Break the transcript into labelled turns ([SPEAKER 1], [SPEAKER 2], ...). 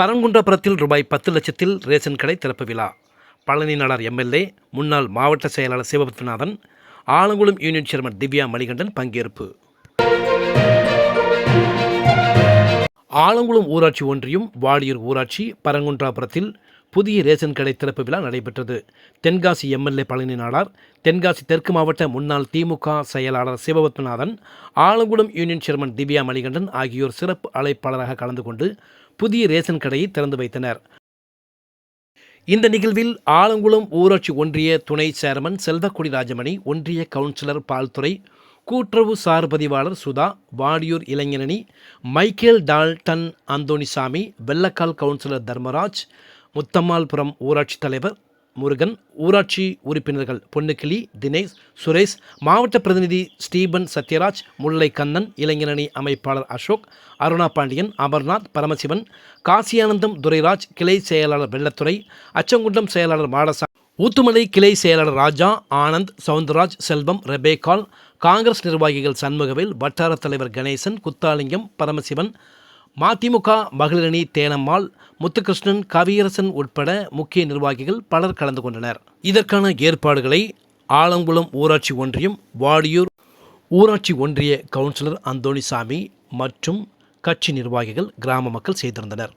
[SPEAKER 1] பரங்குன்றபுரத்தில் ரூபாய் பத்து லட்சத்தில் ரேஷன் கடை திறப்பு விழா. பழனி நாடார் எம்எல்ஏ முன்னாள் மாவட்ட செயலாளர் சிவபத்மநாதன் ஆலங்குளம் யூனியன் சேர்மன் திவ்யா மணிகண்டன் பங்கேற்பு. ஆலங்குளம் ஊராட்சி ஒன்றியம் வாடியூர் ஊராட்சி பரங்குன்றாபுரத்தில் புதிய ரேஷன் கடை திறப்பு விழா நடைபெற்றது. தென்காசி எம்எல்ஏ பழனி நாடார் தென்காசி தெற்கு மாவட்ட முன்னாள் திமுக செயலாளர் சிவபத்மநாதன் ஆலங்குளம் யூனியன் சேர்மன் திவ்யா மணிகண்டன் ஆகியோர் சிறப்பு அழைப்பாளராக கலந்து கொண்டு புதிய ரேஷன் கடையை திறந்து வைத்தனர். இந்த நிகழ்வில் ஆலங்குளம் ஊராட்சி ஒன்றிய துணை சேர்மன் செல்வக்குடி ராஜமணி ஒன்றிய கவுன்சிலர் பால்துறை கூட்டுறவு சார் பதிவாளர் சுதா வாடியூர் இளைஞரணி Michael Dalton Anthonysamy Vellakkal councillor Dharmaraj Muthammalpuram ஊராட்சி தலைவர் முருகன் ஊராட்சி உறுப்பினர்கள் பொன்னுக்கிளி தினேஷ் சுரேஷ் மாவட்ட பிரதிநிதி ஸ்டீபன் சத்யராஜ் முல்லை கண்ணன் இளைஞரணி அமைப்பாளர் அசோக் அருணா பாண்டியன் அமர்நாத் பரமசிவன் காசியானந்தம் துரைராஜ் கிளை செயலாளர் வெள்ளத்துறை அச்சங்குண்டம் செயலாளர் மாடசா ஊத்துமலை கிளை செயலாளர் ராஜா ஆனந்த் சவுந்தரராஜ் செல்வம் ரெபேகால் காங்கிரஸ் நிர்வாகிகள் சண்முகவேல் வட்டார தலைவர் கணேசன் குத்தாலிங்கம் பரமசிவன் மதிமுக மகளிரணி தேனம்மாள் முத்துகிருஷ்ணன் கவியரசன் உட்பட முக்கிய நிர்வாகிகள் பலர் கலந்து கொண்டனர். இதற்கான ஏற்பாடுகளை ஆலங்குளம் ஊராட்சி ஒன்றியம் வாடியூர் ஊராட்சி ஒன்றிய கவுன்சிலர் அந்தோணிசாமி மற்றும் கட்சி நிர்வாகிகள் கிராம மக்கள் செய்திருந்தனர்.